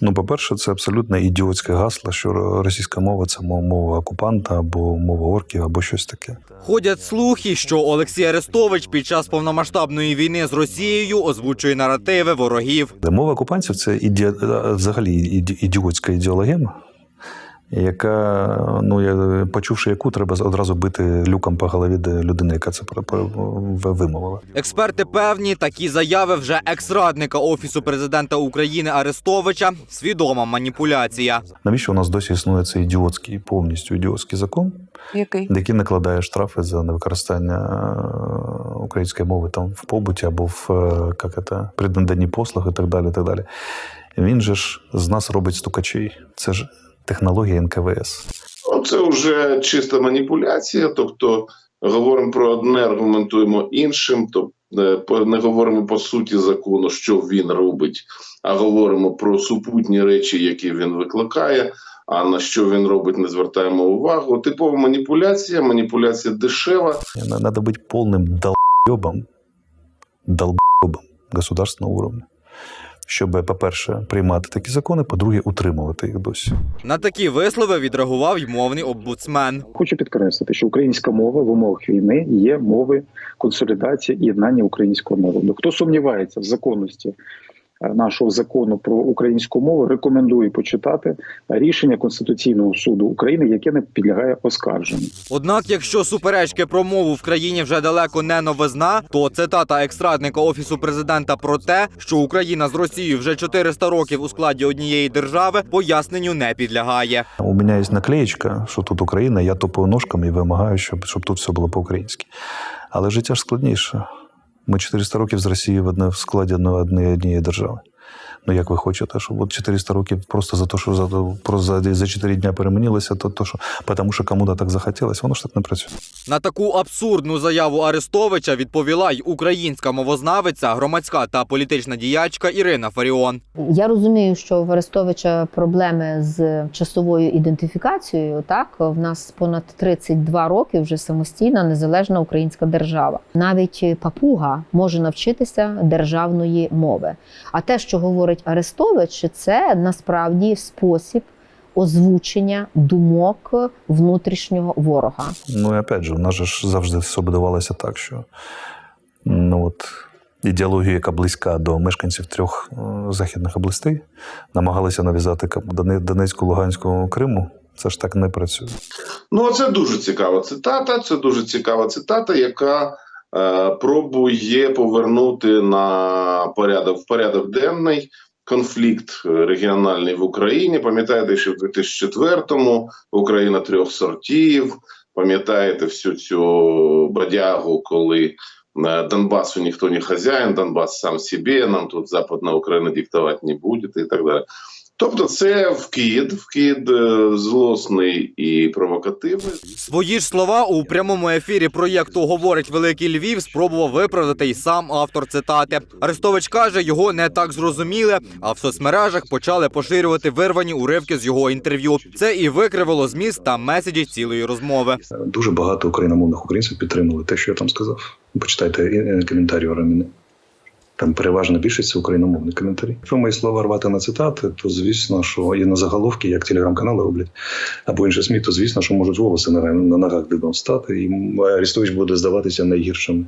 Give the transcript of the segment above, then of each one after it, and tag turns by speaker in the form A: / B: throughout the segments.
A: Ну, по-перше, це абсолютно ідіотське гасло, що російська мова це мова окупанта або мова орків, або щось таке.
B: Ходять слухи, що Олексій Арестович під час повномасштабної війни з Росією озвучує наративи ворогів.
A: Мова окупантів це іді... взагалі іді- ідіотська ідеологема, яка, ну, я, почувши яку, треба одразу бити люком по голові де людини, яка це вимовила.
B: Експерти певні, такі заяви вже екс-радника офісу президента України Арестовича свідома маніпуляція.
A: Навіщо у нас досі існує цей ідіотський, повністю ідіотський закон,
C: Який?
A: який накладає штрафи за невикористання е, української мови там в побуті або в е, як це, при наданні послуг і так далі. І так далі. Він же ж з нас робить стукачей. Це ж технологія НКВС.
D: Ну, Це вже чиста маніпуляція. Тобто говоримо про одне, аргументуємо іншим. Тобто не говоримо по суті закону, що він робить, а говоримо про супутні речі, які він викликає. А на що він робить, не звертаємо увагу. Типова маніпуляція, маніпуляція дешева.
A: Надо быть полным долбоебом, долбоебом государственного уровня, щоб, по-перше, приймати такі закони, по-друге, утримувати їх досі.
B: На такі вислови відреагував й мовний омбудсмен.
E: Хочу підкреслити, що українська мова в умовах війни є мови консолідації і єднання українського народу. Хто сумнівається в законності нашого закону про українську мову, рекомендую почитати рішення Конституційного суду України, яке не підлягає оскарженню.
B: Однак, якщо суперечки про мову в країні вже далеко не новизна, то цитата екс-радника офісу президента про те, що Україна з Росією вже 400 років у складі однієї держави, поясненню не підлягає.
A: У мене є наклеєчка, що тут Україна, я топаю ножками і вимагаю, щоб, щоб тут все було по-українськи. Але життя ж складніше. Ми 400 років з Росією в одне в складі однієї держави. Ну як ви хочете, щоб от 400 років просто за те, що за, просто за, за 4 дня перемінилося, то, то що, тому що кому-то так захотілося, воно ж так не працює.
B: На таку абсурдну заяву Арестовича відповіла й українська мовознавиця, громадська та політична діячка Ірина Фаріон.
F: Я розумію, що в Арестовича проблеми з часовою ідентифікацією. Так в нас понад 32 роки вже самостійна незалежна українська держава. Навіть папуга може навчитися державної мови. А те, що говорить Арестович, це насправді спосіб озвучення думок внутрішнього ворога.
A: Ну і опять же, у нас же ж завжди все будувалося так, що ну от ідеологія, яка близька до мешканців трьох е, західних областей, намагалися нав'язати Донецьку, Луганську, Криму. Це ж так не працює.
D: Ну, це дуже цікава цитата. Це дуже цікава цитата, яка пробує повернути на порядок в порядок денний конфлікт е, регіональний в Україні. Пам'ятаєте, що в 2004-му Україна трьох сортів. Пам'ятаєте всю цю бодягу, коли е, Донбасу ніхто не хазяїн, Донбас сам собі, нам тут Западна Україна диктувати не буде і так далі. Тобто, це вкид, вкид е, злосний і провокативний.
B: Свої ж слова у прямому ефірі проєкту Говорить Великий Львів спробував виправдати й сам автор цитати. Арестович каже, його не так зрозуміли, а в соцмережах почали поширювати вирвані уривки з його інтерв'ю. Це і викривило зміст та меседжі цілої розмови.
A: Дуже багато україномовних українців підтримали те, що я там сказав. Почитайте е, коментарі Раміни. Там переважна більшість україномовні коментарі. Якщо мої слова рвати на цитати, то звісно, що і на заголовки, як телеграм-канали роблять, або інші СМІ, то звісно, що можуть волоси на, на ногах дивом стати, і Арістович буде здаватися найгіршим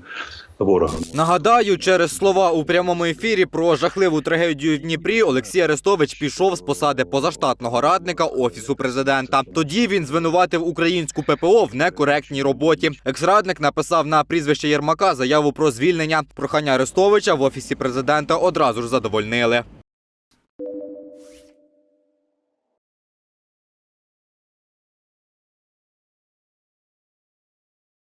A: ворогом.
B: Нагадаю, через слова у прямому ефірі про жахливу трагедію в Дніпрі Олексій Арестович пішов з посади позаштатного радника офісу президента. Тоді він звинуватив українську ППО в некоректній роботі. Екс-радник написав на прізвище Єрмака заяву про звільнення. Прохання Арестовича в офісі президента одразу ж задовольнили.